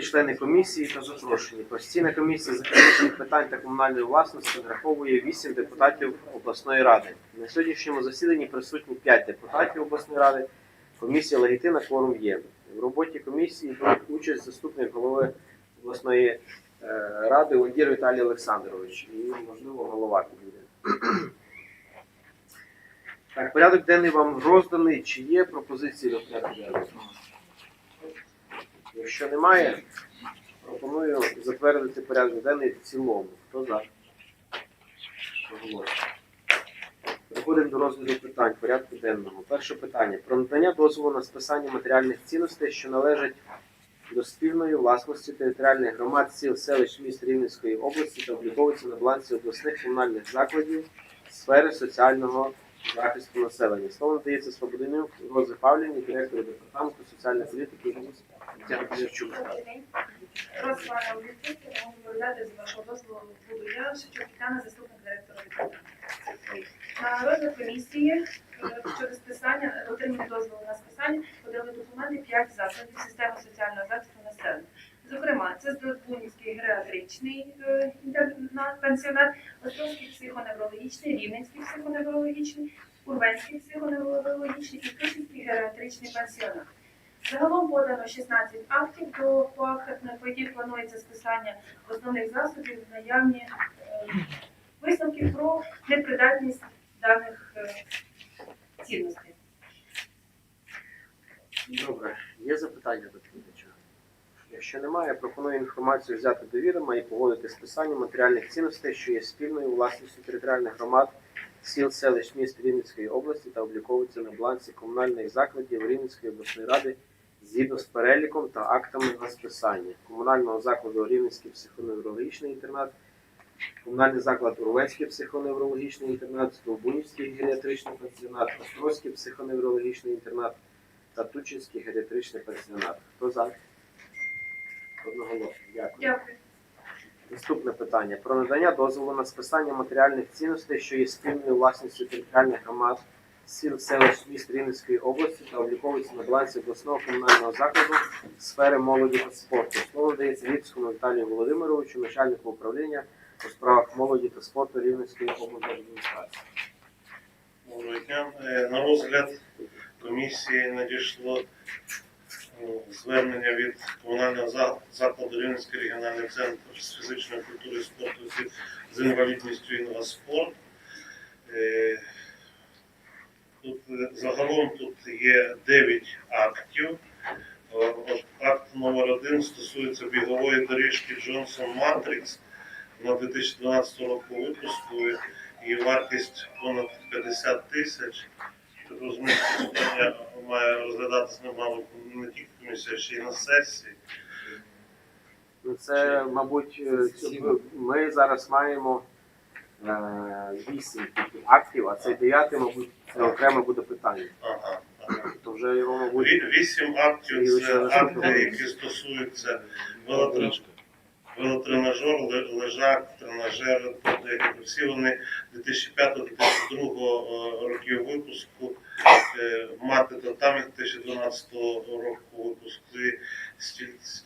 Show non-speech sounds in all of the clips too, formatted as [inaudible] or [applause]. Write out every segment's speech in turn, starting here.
Шановні члени комісії та запрошені, постійна комісія з питань та комунальної власності враховує 8 депутатів обласної ради. На сьогоднішньому засіданні присутні 5 депутатів обласної ради. Комісія легітимна, кворум є. В роботі комісії беруть участь заступник голови обласної е, ради Ондір Віталій Олександрович і, можливо, голова підійде. Так, порядок денний вам розданий. Чи є пропозиції до порядку денного? Якщо немає, пропоную затвердити порядок денний в цілому. Хто за? Оголошую. Переходимо до розгляду питань порядку денного. Перше питання про надання дозволу на списання матеріальних цінностей, що належать до спільної власності територіальних громад сіл, селищ, міст Рівненської області та обліковуються на балансі обласних комунальних закладів сфери соціального захисту населення. Слово надається Свободинюк Розі Павлівні, директору департаменту соціальної політики і Тетяна Кузячук. Добрий день. Прошу пана можу доглядати з вашого дозволу я, Шевчук Тетяна, заступник директора. На розгляд комісії е, щодо списання, отримання дозволу на списання подали документи 5 закладів системи соціального захисту населення. Зокрема, це Здобунівський геріатричний е, інтернат, пенсіонат, психоневрологічний, Рівненський психоневрологічний, Урвенський психоневрологічний і Тушинський геріатричний пенсіонат. Загалом подано 16 актів до по яких планується списання основних засобів наявні е, висновки про непридатність даних е, цінностей. Добре, є запитання до доповідача? Якщо немає, пропоную інформацію взяти до відома і погодити списання матеріальних цінностей, що є спільною власністю територіальних громад сіл, селищ, міст Рівненської області та обліковуються на балансі комунальних закладів Рівненської обласної ради згідно з переліком та актами на списання комунального закладу Рівненський психоневрологічний інтернат, комунальний заклад Урвецький психоневрологічний інтернат, Столбунівський геріатричний пансіонат, Острозький психоневрологічний інтернат та Тучинський геріатричний пансіонат. Хто за? Одноголосно. Дякую. Дякую. Наступне питання про надання дозволу на списання матеріальних цінностей, що є спільною власністю територіальних громад сіл, селищ, міст Рівненської області та обліковується на балансі обласного комунального закладу сфери молоді та спорту. Слово надається Ліпському Віталію Володимировичу, начальнику управління у справах молоді та спорту Рівненської облдержадміністрації. Е, На розгляд комісії надійшло ну, звернення від комунального закладу Рівненський регіональний центр з фізичної культури і спорту з інвалідністю «Інваспорт». Тут е, загалом тут є 9 актів. Е, Акт номер один стосується бігової доріжки Джонсон Матрикс на 2012 року випуску і вартість понад 50 тисяч. Що має розглядатися мабуть, не тільки комісія, ще й на сесії. Ну, Це, мабуть, е, ми зараз маємо вісім актів, а цей дев'ятий, мабуть, це окреме буде питання. Ага. То вже його, мабуть, Вісім актів це акти, які стосуються велотрен- велотренажер, лежак, тренажер, тобто всі вони 2005-2002 років випуску, е, мати татамі 2012 року випуску,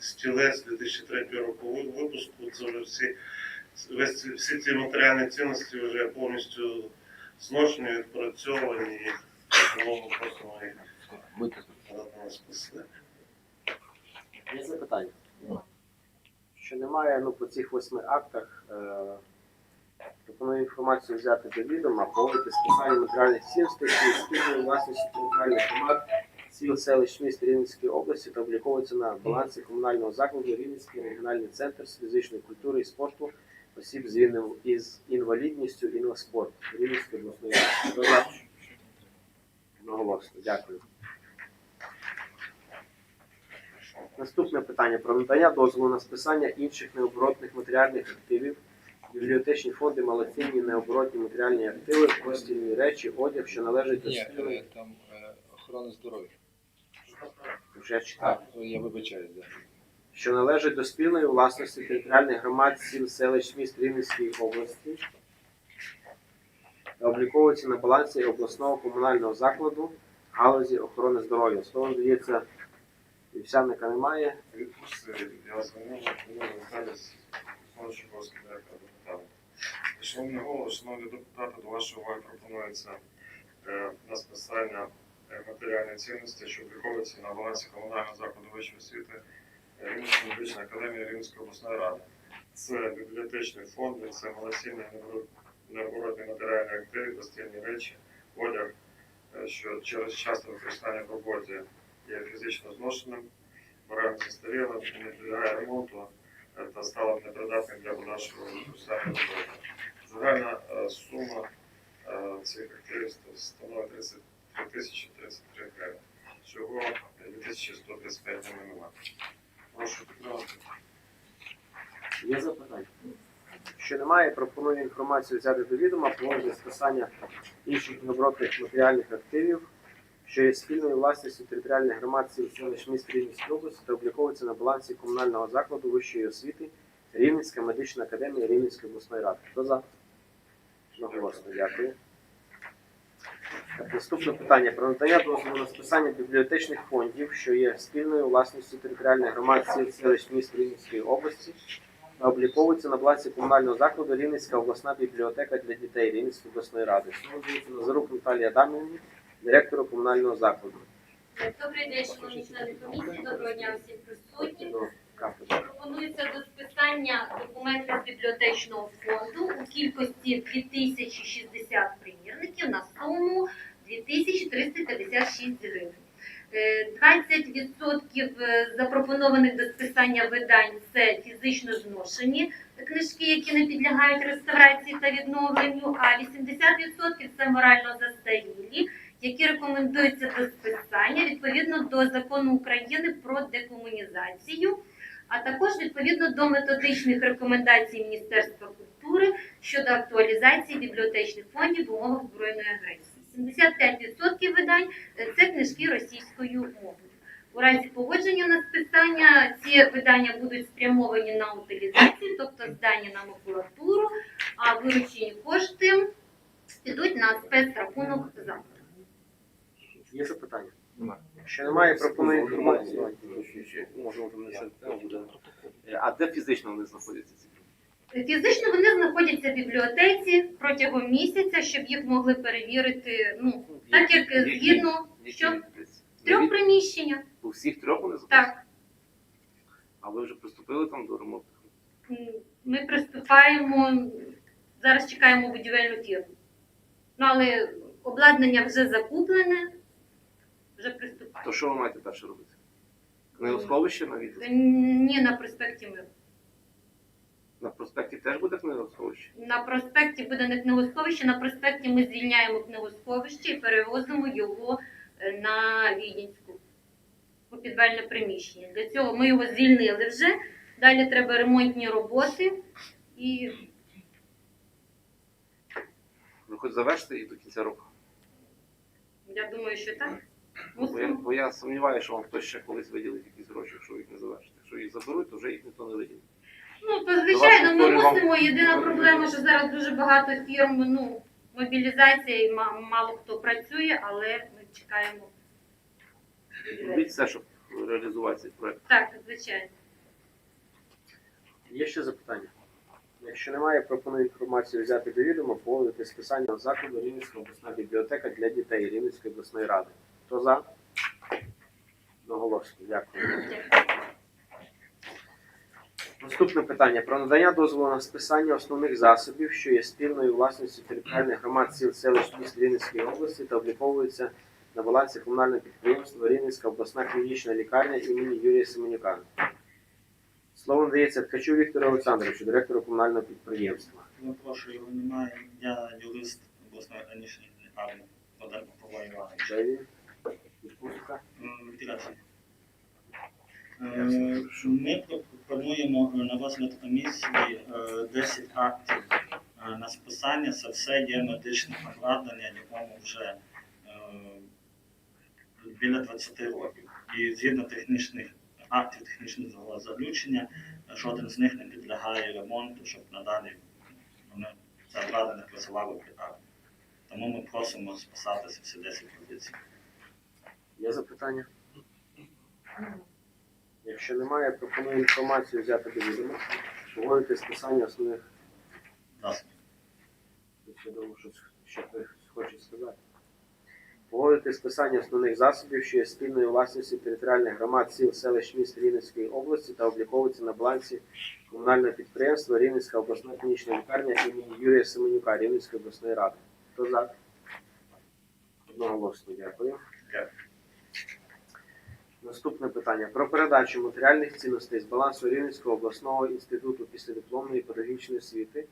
стілець 2003 року випуску. Це вже всі, весь ці- всі ці матеріальні цінності вже повністю зношені, відпрацьовані, і тому ми просимо їх подати на списання. є запитання. Що немає, ну по цих восьми актах е, пропоную інформацію взяти до відома, проводити списання матеріальних цінностей, спільною власністю територіальних громад, сіл, селищ, міст Рівненської області та обліковується на балансі комунального закладу Рівненський регіональний центр з фізичної культури і спорту осіб з із інвалідністю інваспорт Рівненської обласної ради. Хто? Одноголосно. Дякую. Наступне питання про надання дозволу на списання інших необоротних матеріальних активів, бібліотечні фонди, малоцінні необоротні матеріальні активи, постільні речі, одяг, що належить до Ні, е, там е, охорона здоров'я. Вже читав. Я вибачаюсь, да. Що належить до спільної власності територіальних громад сіл, селищ, міст Рівненської області та обліковується на балансі обласного комунального закладу галузі охорони здоров'я. Слово надається Вівсянника немає. Шановні голови, шановні депутати, до вашої уваги пропонується е, на списання е, матеріальної цінності, що обліковується на балансі комунального закладу вищої освіти Рівненської медичної академії Рівненської обласної ради. Це бібліотечні фонди, це малосільні необоротні матеріальні активи, постільні речі, одяг, е, що через часте використання в роботі є фізично зношеним, морально застарілим, не підлягає ремонту е, та стала б непридатним для подальшого роботи. Загальна е, сума е, цих активів ст- становить 33 тисячі 33 гривень. Всього 2135 номінувань. Прошу підтримати. Є запитання? Якщо немає, пропоную інформацію взяти до відома про списання інших необоротних матеріальних активів, що є спільною власністю територіальних громад сіл селищ міст Рівненської області та обліковується на балансі комунального закладу вищої освіти Рівненська медична академія Рівненської обласної ради. Хто за? Одноголосно, дякую. Так, наступне питання про надання дозволу на списання бібліотечних фондів, що є спільною власністю територіальних громад сіл селищ міст Рівненської області та обліковується на балансі комунального закладу Рівненська обласна бібліотека для дітей Рівненської обласної ради. Слово дається Назарук Наталії Адамівні, директору комунального закладу. Добрий день, шановні члени комісії. Доброго дня всім присутнім. Пропонується до списання документів з бібліотечного фонду у кількості 2060 примірників на суму 2356 гривень. Е, 20% запропонованих до списання видань це фізично зношені книжки, які не підлягають реставрації та відновленню, а 80% це морально застарілі, які рекомендуються до списання відповідно до закону України про декомунізацію, а також відповідно до методичних рекомендацій Міністерства культури щодо актуалізації бібліотечних фондів в умовах збройної агресії. 75% видань е, це книжки російською мовою. У разі погодження на списання ці видання будуть спрямовані на утилізацію, тобто здані на макулатуру, а виручені кошти підуть на спецрахунок закладу. Є запитання? Немає. Якщо немає, пропоную інформацію. Можемо там не це буде. Е, А де фізично вони знаходяться ці? Фізично вони знаходяться в бібліотеці протягом місяця, щоб їх могли перевірити. Ну так як згідно що в трьох приміщеннях. У всіх трьох вони знаходяться? Так А ви вже приступили там до ремонту? ми приступаємо зараз. Чекаємо будівельну фірму. Ну але обладнання вже закуплене, вже приступаємо. То що ви маєте далі робити? Книгосховище на відділі? Ні, на проспекті Миру. На проспекті теж буде книгосховище? На проспекті буде не книгосховище, на проспекті ми звільняємо книгосховище і перевозимо його е, на Відінську у підвальне приміщення. Для цього ми його звільнили вже. Далі треба ремонтні роботи і Ви хоч завершите її до кінця року? я думаю, що так. Бо я, бо я сумніваюся, що вам хтось ще колись виділить якісь гроші, якщо їх не завершите. Якщо їх заберуть, то вже їх ніхто не виділить. Ну, то звичайно, ми мусимо. Єдина проблема, що зараз дуже багато фірм, ну, мобілізація і мало хто працює, але ми чекаємо. Робіть все, щоб реалізувати цей проект. Так, звичайно. Є ще запитання? Якщо немає, пропоную інформацію взяти до відома, погодити списання закладу Рівненська обласна бібліотека для дітей Рівненської обласної ради. Хто за? Одноголосно, дякую. Наступне питання про надання дозволу на списання основних засобів, що є спільною власністю територіальних громад сіл селищ міст Рівненської області та обліковуються на балансі комунального підприємства Рівненська обласна клінічна лікарня імені Юрія Семенюка. Слово надається Ткачу Віктору Олександровичу, директору комунального підприємства. Ну, прошу, його немає. Я юрист обласної клінічної лікарні Богдан Попова Іванович. Відпустка. Е, Ми пропонуємо на розгляд комісії е, 10 актів е, на списання. Це все є медичне обладнання, якому вже е, біля 20 років. І згідно технічних актів технічного заключення, жоден з них не підлягає ремонту, щоб надалі вони це обладнання працювало в. Тому ми просимо списатися всі 10 позицій. Є запитання? Якщо немає, пропоную інформацію взяти до відома, погодити списання основних Засобів. Я думаю, що ще хтось хоче сказати. Погодити списання основних засобів, що є спільною власністю територіальних громад сіл, селищ міст Рівненської області та обліковується на балансі комунального підприємства Рівненська обласна клінічна лікарня імені Юрія Семенюка Рівненської обласної ради. Хто за? Одноголосно дякую. Дякую. Наступне питання про передачу матеріальних цінностей з балансу Рівненського обласного інституту післядипломної педагогічної освіти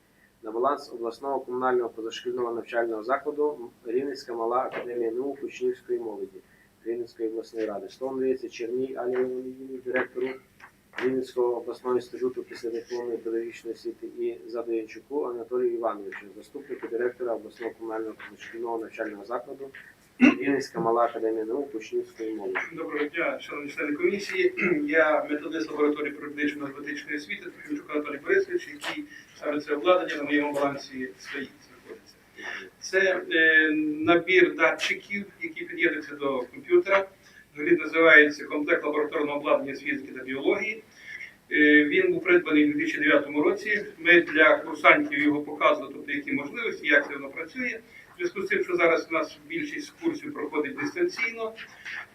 на баланс обласного комунального позашкільного навчального закладу Рівненська мала академія наук учнівської молоді Рівненської обласної ради. Словом надається Черній Алі директору Рівненського обласного інституту післядипломної педагогічної освіти і Задоянчуку Анатолію Івановичу, заступнику директора обласного комунального позашкільного навчального закладу Рівненська мала академія наук учнівської молоді. Доброго дня, шановні члени комісії. Я методист лабораторії природничої математичної освіти Трохимчук Анатолій Борисович, який саме це обладнання на моєму балансі стоїть, знаходиться. Це е, набір датчиків, які під'єднуються до комп'ютера. Взагалі називається комплект лабораторного обладнання з фізики та біології. Е, Він був придбаний у 2009 році. Ми для курсантів його показували, тобто які можливості, як це воно працює. Зв'язку з тим, що зараз у нас більшість курсів проходить дистанційно,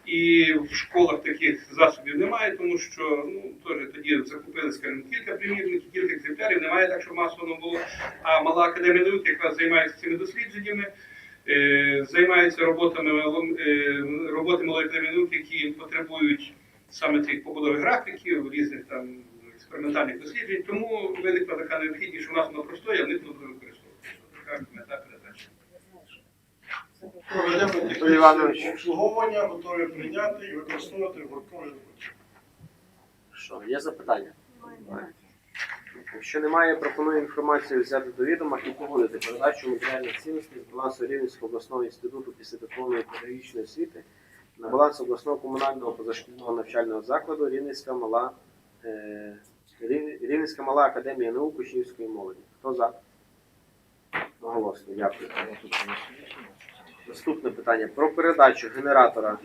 і в школах таких засобів немає, тому що ну теж тоді закупили скажімо, кілька примірників, кілька екземплярів, немає так, що масово було. А мала академія наук, яка займається цими дослідженнями, е, займається роботами е, роботи малої наук, які потребують саме цих побудових графіків, різних там експериментальних досліджень. Тому виникла така необхідність, що в нас воно простоє, а в них воно буде використовуватися. Іванович. Обслуговування готові прийняти і використовувати гуртові. Що, є запитання? Якщо немає, пропоную інформацію взяти до відома і погодити передачу матеріальних цінностей з балансу Рівненського обласного інституту післядипломної педагогічної освіти на баланс обласного комунального позашкільного навчального закладу Рівненська мала, е, Рівненська мала академія наук учнівської молоді. Хто за? Одноголосно, дякую. Наступне питання про передачу генератора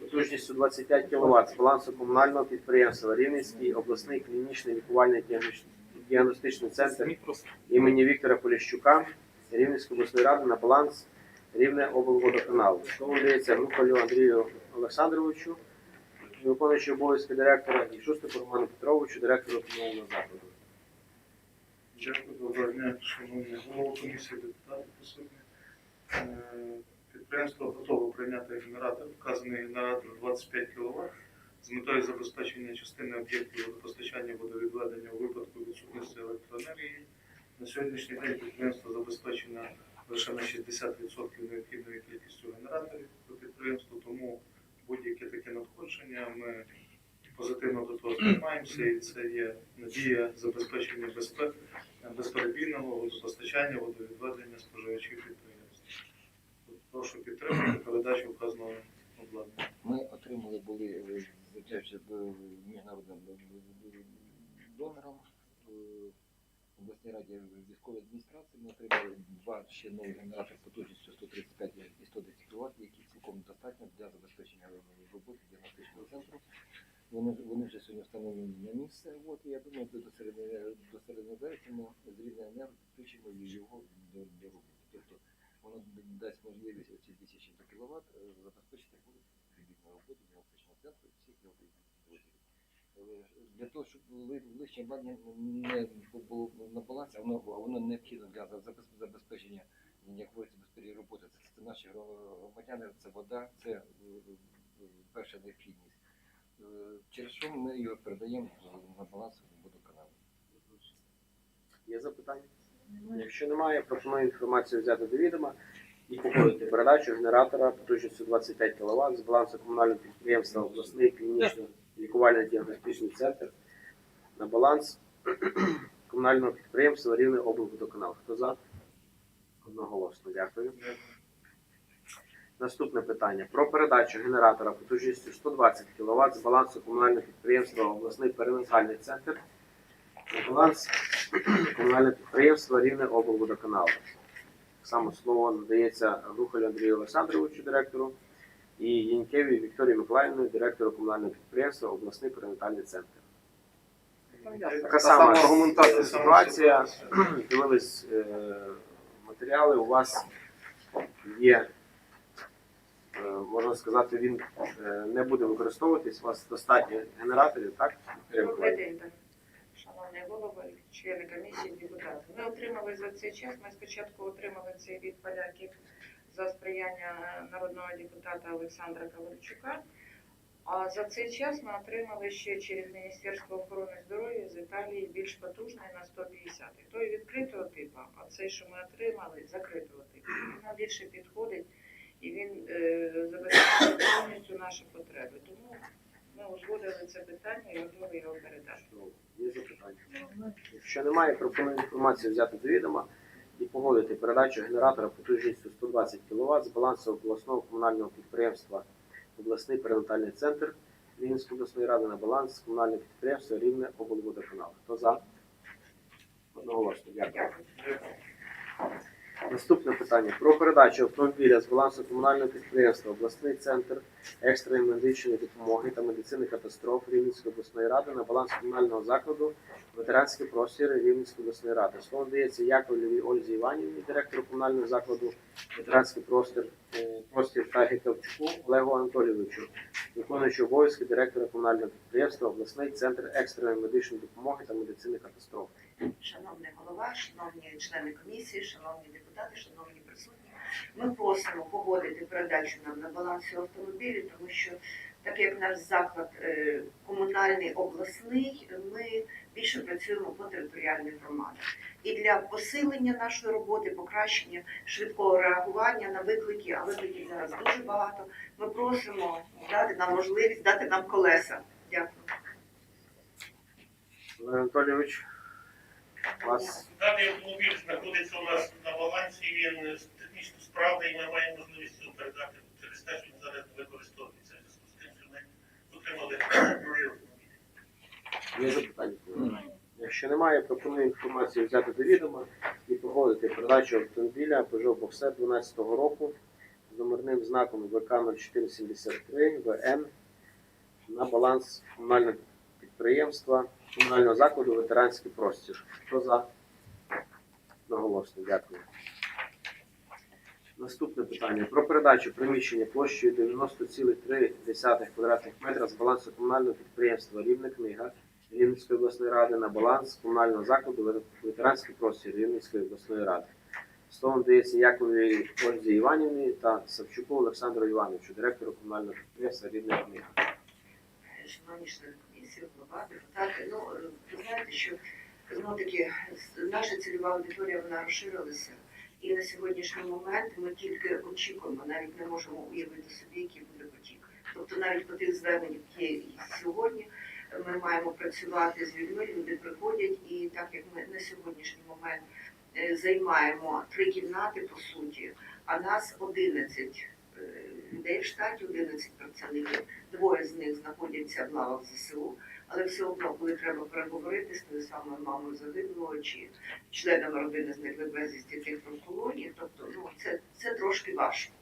потужністю 25 кВт з балансу комунального підприємства Рівненський обласний клінічний лікувальний діагностичний центр імені Віктора Поліщука Рівненської обласної ради на баланс Рівне облводоканалу. Слово дається Групалю Андрію Олександровичу, виконуючий обов'язки директора, і Шустику Роману Петровичу, директору комунального закладу. Дякую, доброго дня, шановні голови комісії, депутати присутні. Підприємство готове прийняти генератор, вказаний генератор 25 кВт з метою забезпечення частини об'єктів водопостачання водовідведення у випадку відсутності електроенергії. На сьогоднішній день підприємство забезпечено лише на 60% необхідною кількістю генераторів по підприємству, тому будь-яке таке надходження ми позитивно до того сприймаємося, і це є надія забезпечення безперебійного водопостачання, водовідведення споживачів підприємств. Прошу підтримати передачу вказаного обладнання. Ми отримали були е, міжнародним донором е, в обласній раді військової адміністрації. Ми отримали два ще нові генератори потужністю 135 і 110 кВт, які цілком достатньо для забезпечення роботи діагностичного центру. Вони, вони вже сьогодні встановлені на місце. От, я думаю, до, середини до середини ми з рівня енерго підключимо його до, роботи. Воно дасть можливість оці 1200 кВт забезпечити відповідну роботу діагностичного центру і всіх його відділів. Е, Для того, щоб ли- лишнє обладнання не було на балансі, а воно, воно необхідно для забезпечення якоїсь безпеки роботи. Це, це наші громадяни, це вода, це е, е, перша необхідність. Е, Через що ми його передаємо на баланс водоканалу. Є запитання? Якщо немає, пропоную інформацію взяти до відома і погодити передачу генератора потужністю 25 кВт з балансу комунального підприємства обласний клінічний лікувальний діагностичний центр на баланс [clears throat] комунального підприємства Рівне облводоканал. Хто за? Одноголосно, дякую. Наступне питання про передачу генератора потужністю 120 кВт з балансу комунального підприємства обласний перинатальний центр на баланс комунальне підприємство Рівне облводоканалу. Саме слово надається Рухалю Андрію Олександровичу, директору, і Янькевій Вікторії Миколаївною, директору комунального підприємства обласний перинатальний центр. Така сама сама аргументація. ситуація. [clears throat] Дивились е, матеріали. У вас є, е, можна сказати, він е, не буде використовуватись. У вас достатньо генераторів, так? Добрий день, так. Шановний голова, члени комісії, депутати. Ми отримали за цей час, ми спочатку отримали цей від поляків за сприяння народного депутата Олександра Ковальчука. А за цей час ми отримали ще через Міністерство охорони здоров'я з Італії більш потужний на 150. Той відкритого типу, а цей, що ми отримали, закритого типу. Він нам більше підходить і він е, забезпечує повністю наші потреби. Тому ми узгодили це питання і готові його передати. Є запитання? Якщо немає, пропоную інформацію взяти до відома і погодити передачу генератора потужністю 120 кВт з балансу обласного комунального підприємства обласний перинатальний центр Рівненської обласної ради на баланс комунального підприємства Рівне облводоканал. Хто за? Одноголосно. Дякую. Наступне питання про передачу автомобіля з балансу комунального підприємства обласний центр екстреної медичної допомоги та медицини катастроф Рівненської обласної ради на баланс комунального закладу ветеранський простір Рівненської обласної ради. Слово дається Яковлевій Ользі Іванівні, директору комунального закладу ветеранський простір, е, простір та Гекавчуку Олегу Анатолійовичу, виконуючи обов'язки директора комунального підприємства обласний центр екстреної медичної допомоги та медицини катастроф. Шановний голова, шановні члени комісії, шановні депутати, шановні присутні, ми просимо погодити передачу нам на баланс цього автомобілю, тому що так як наш заклад е, комунальний обласний, ми більше працюємо по територіальних громадах. І для посилення нашої роботи, покращення швидкого реагування на виклики, а викликів зараз дуже багато. Ми просимо дати нам можливість дати нам колеса. Дякую. Олег Анатолійович, у вас Даний автомобіль знаходиться у нас на балансі, він справний, і ми маємо можливість його передати через те, що він зараз використовується. В зв'язку з тим, що ми отримали є запитання? Якщо немає, пропоную інформацію взяти до відома і погодити передачу автомобіля Peugeot Boxer 12 року з номерним знаком ВК 0473 ВН на баланс комунального підприємства, комунального закладу ветеранський простір. Хто за? Наголосно, дякую. Наступне питання про передачу приміщення площею 90,3 квадратних метра з балансу комунального підприємства Рівна книга Рівненської обласної ради на баланс комунального закладу ветеранський простір Рівненської обласної ради. Словом дається Якові Ользі Іванівні та Савчуку Олександру Івановичу, директору комунального підприємства Рівна книга. Ну, ви знаєте, що знову таки наша цільова аудиторія вона розширилася. І на сьогоднішній момент ми тільки очікуємо, навіть не можемо уявити собі, який буде потік. Тобто навіть по тих зверненнях, які сьогодні, ми маємо працювати з людьми, люди приходять, і так як ми на сьогоднішній момент е, займаємо три кімнати по суті, а нас 11 е, людей в штаті, 11 працівників. Двоє з них знаходяться в лавах ЗСУ, але все одно, коли треба переговорити з тою самою мамою загиблого чи членами родини зниклих безвісті тих хто в колонії, тобто ну це, це трошки важко.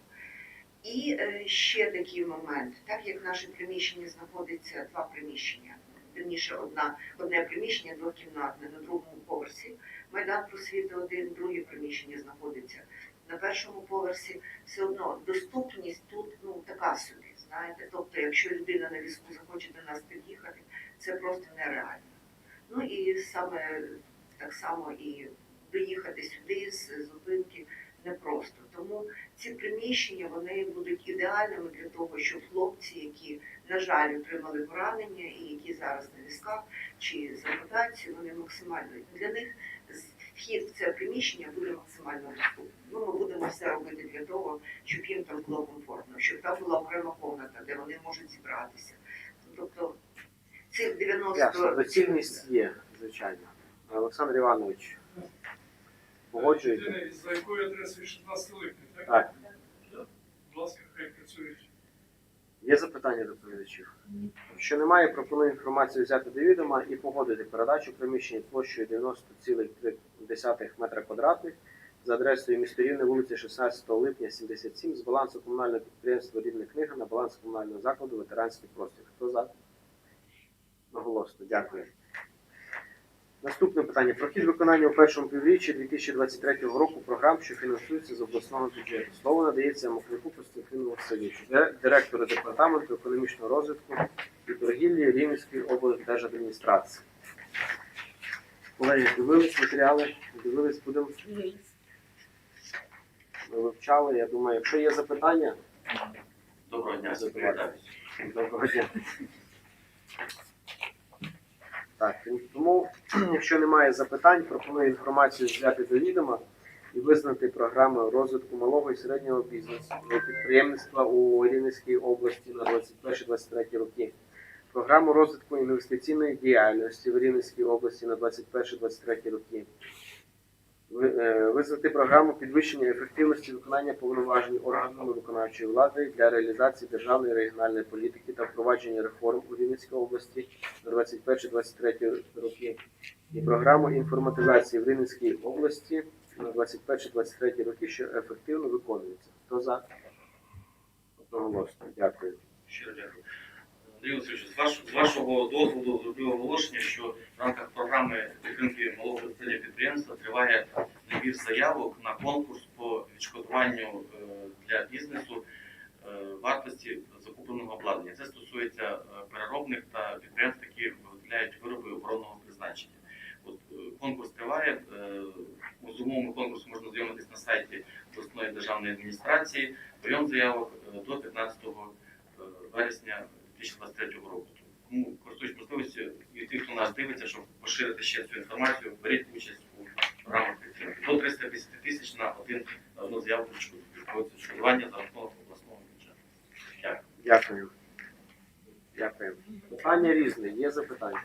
І е, ще такий момент, так як наше приміщення знаходиться два приміщення, вірніше одна одне приміщення двокімнатне на другому поверсі. Майдан просвіти один, друге приміщення знаходиться на першому поверсі. Все одно доступність тут ну така собі. Знаєте, тобто, якщо людина на візку захоче до нас під'їхати, це просто нереально. Ну і саме так само і доїхати сюди з зупинки непросто. Тому ці приміщення вони будуть ідеальними для того, щоб хлопці, які, на жаль, отримали поранення і які зараз на візках чи з ампутацією, вони максимально для них вхід в це приміщення буде максимально доступним. Ну, ми будемо все робити для того, щоб їм там було комфортно, щоб там була окрема комната, де вони можуть зібратися. Тобто цих 90 Ясно, доцільність є, звичайно. Олександр Іванович, погоджуєте? За якою адресою 16 липня, так? Так. Будь ласка, хай працюють. Є запитання до доповідачів? Якщо немає, пропоную інформацію взяти до відома і погодити передачу приміщення площею 90,3 метра квадратних за адресою місто Рівне, вулиця 16 липня, 77, з балансу комунального підприємства Рівне книга на баланс комунального закладу ветеранський простір. Хто за? Наголосно, дякую. Наступне питання. Про хід виконання у першому півріччі 2023 року програм, що фінансуються з обласного бюджету. Слово надається Мокрику Костянтину Васильовичу, директору департаменту економічного розвитку і торгівлі Рівненської облдержадміністрації. Колеги, дивились матеріали, дивились, будемо ми вивчали. Я думаю, якщо є запитання, Доброго дня, Запитання. Доброго дня. Так, тому, [clears throat] якщо немає запитань, пропоную інформацію взяти до відома і визнати програму розвитку малого і середнього бізнесу підприємництва у Рівненській області на 21-23 роки. Програму розвитку інвестиційної діяльності в Рівненській області на 21-23 роки. Е, Визнати програму підвищення ефективності виконання повноважень органами виконавчої влади для реалізації державної регіональної політики та впровадження реформ у Рівненській області на 21-23 роки і програму інформатизації в Рівненській області на 21-23 роки, що ефективно виконується. Хто за? Одноголосно. Дякую. Щиро дякую. Андрій Васильович, з вашого, з вашого дозволу зробив оголошення, що в рамках програми підтримки малого підприємства триває набір заявок на конкурс по відшкодуванню е, для бізнесу е, вартості закупленого обладнання. Це стосується е, переробних та підприємств, які виготовляють вироби оборонного призначення. От конкурс триває. З умовами конкурсу можна знайомитись на сайті обласної державної адміністрації. Прийом заявок до 15 е, вересня 2023 року. Тому користуюсь можливості і тих, хто нас дивиться, щоб поширити ще цю інформацію, беріть участь у програмах підтримки. До 350 тисяч на один одну заявку відшкодування за рахунок обласного бюджету. Дякую. Дякую. Дякую. Питання різне. Є запитання?